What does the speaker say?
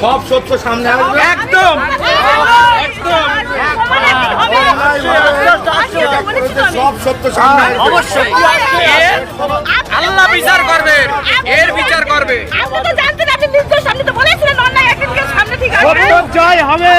সব সত্য সামনে একদম। সব সত্য সামনে অবশ্যই। আল্লাহ বিচার করবে এর বিচার করবে আপনি তো জানতেন আপনি নির্দোষ আপনি তো বলেছিলেন অন্যায় একদিনকে সামনে ঠিক আছে জয় হবে।